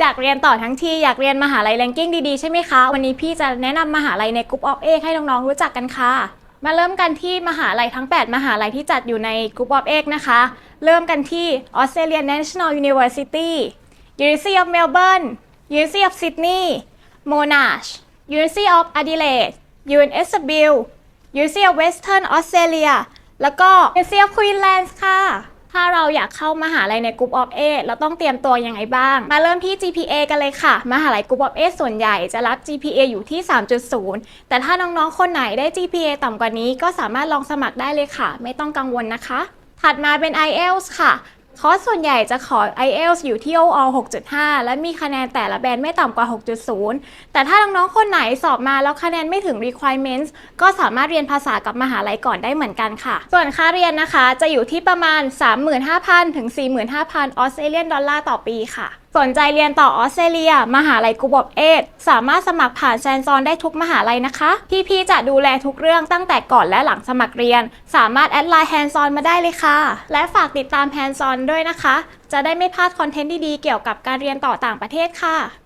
อยากเรียนต่อทั้งทีอยากเรียนมหาลัยแรงกิ้งดีๆ ใช่ไหมคะ วันนี้พี่จะแนะนำมหาลัยในกลุ่มออฟเอกให้น้องๆรู้จักกันค่ะ มาเริ่มกันที่มหาลัยทั้ง 8 มหาลัยที่จัดอยู่ในกลุ่มออฟเอกนะคะ เริ่มกันที่ Australian National University University of Melbourne University of Sydney Monash University of Adelaide UNSW University of Western Australia แล้วก็ University of Queensland ค่ะ ถ้าเราอยากเข้ามหาลัยในกรุ๊ปออฟเอเราต้องเตรียมตัวยังไงบ้าง มาเริ่มที่ GPA กันเลยค่ะ มหาลัยกลุ่มออฟเอส่วนใหญ่จะรับ GPA อยู่ที่ 3.0 แต่ถ้าน้องๆ คนไหนได้ GPA ต่ำกว่านี้ก็สามารถลองสมัครได้เลยค่ะ ไม่ต้องกังวลนะคะ ถัดมาเป็น IELTS ค่ะ อร์สส่วนใหญ่จะขอ IELTS อยู่ที่ OL 6.5 และมีคะแนนแต่ละแบนด์ไม่ต่ำกว่า 6.0 แต่ถ้าน้องๆคนไหนสอบมาแล้วคะแนนไม่ถึง requirements ก็สามารถเรียนภาษากับมหาลัยก่อนได้เหมือนกันค่ะ ส่วนค่าเรียนนะคะจะอยู่ที่ประมาณ 35,000 ถึง 45,000 ออสเตรเลียนดอลลาร์ต่อปีค่ะ สนใจเรียนต่อออสเตรเลีย มหาลัยกูบอบเอทสามารถสมัครผ่านแซนซอนได้ทุกมหาลัยนะคะ พี่ๆจะดูแลทุกเรื่องตั้งแต่ก่อนและหลังสมัครเรียน สามารถแอดไลน์แฮนซอนมาได้เลยค่ะ และฝากติดตามแฮนซอนด้วยนะคะ จะได้ไม่พลาดคอนเทนต์ดีๆเกี่ยวกับการเรียนต่อต่างประเทศค่ะ